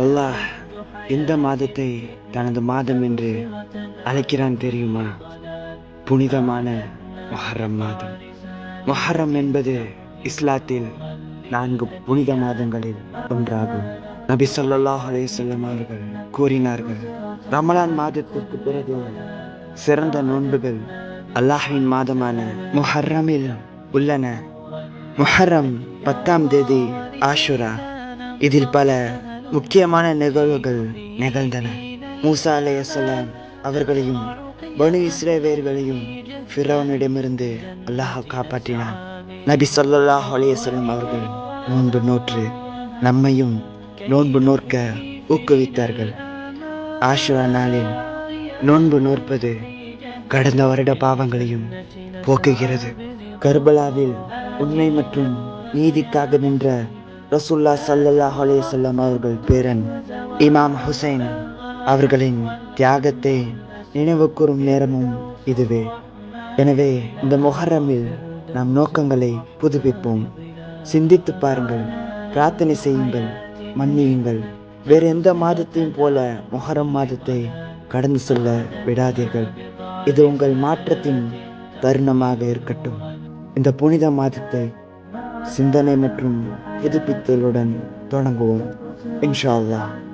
அல்லாஹ் எந்த மாதத்தை தனது மாதம் என்று அழைக்கிறான் தெரியுமா? புனிதமான மொஹரம் மாதம். மொஹரம் என்பது இஸ்லாத்தில் நான்கு புனித மாதங்களில் ஒன்றாகும். நபி சொல்லாஹ் அலேசல்லம் அவர்கள் கூறினார்கள் ரமலான் மாதத்திற்கு பிறகு சிறந்த நோன்புகள் அல்லாஹின் மாதமான முஹர்ரமில் உள்ளன. முஹர்ரம் பத்தாம் தேதி ஆஷுரா. இதில் பல முக்கியமான நிகழ்வுகள் நிகழ்ந்தன. மூசா அலையசலாம் அவர்களையும் பனு இஸ்ரேவேர்களையும் ஃபிரோனிடமிருந்து அல்லாஹ் காப்பாற்றினான். நபி சொல்லாஹ் அலையசலம் அவர்கள் நோன்பு நோற்று நம்மையும் நோன்பு நோற்க ஊக்குவித்தார்கள். ஆஷுரா நாளில் நோன்பு நோற்பது கடந்த வருட பாவங்களையும் போக்குகிறது. கர்பலாவில் உண்மை மற்றும் நீதிக்காக நின்ற ரசுல்லா ஸல்லல்லாஹு அலைஹி அவர்கள் பேரன் இமாம் ஹுசைன் அவர்களின் தியாகத்தை நினைவு கூறும் நேரமும் இதுவே. எனவே இந்த முகரமில் நம் நோக்கங்களை புதுப்பிப்போம். சிந்தித்து பாருங்கள் பிரார்த்தனை செய்யுங்கள் மன்னியுங்கள். வேறு எந்த மாதத்தையும் போல முஹர்ரம் மாதத்தை கடந்து செல்ல விடாதீர்கள். இது உங்கள் மாற்றத்தின் தருணமாக இருக்கட்டும். இந்த புனித மாதத்தை சிந்தனை மற்றும் புதுப்பித்தலுடன் தொடங்குவோம். இன்ஷா அல்லாஹ்.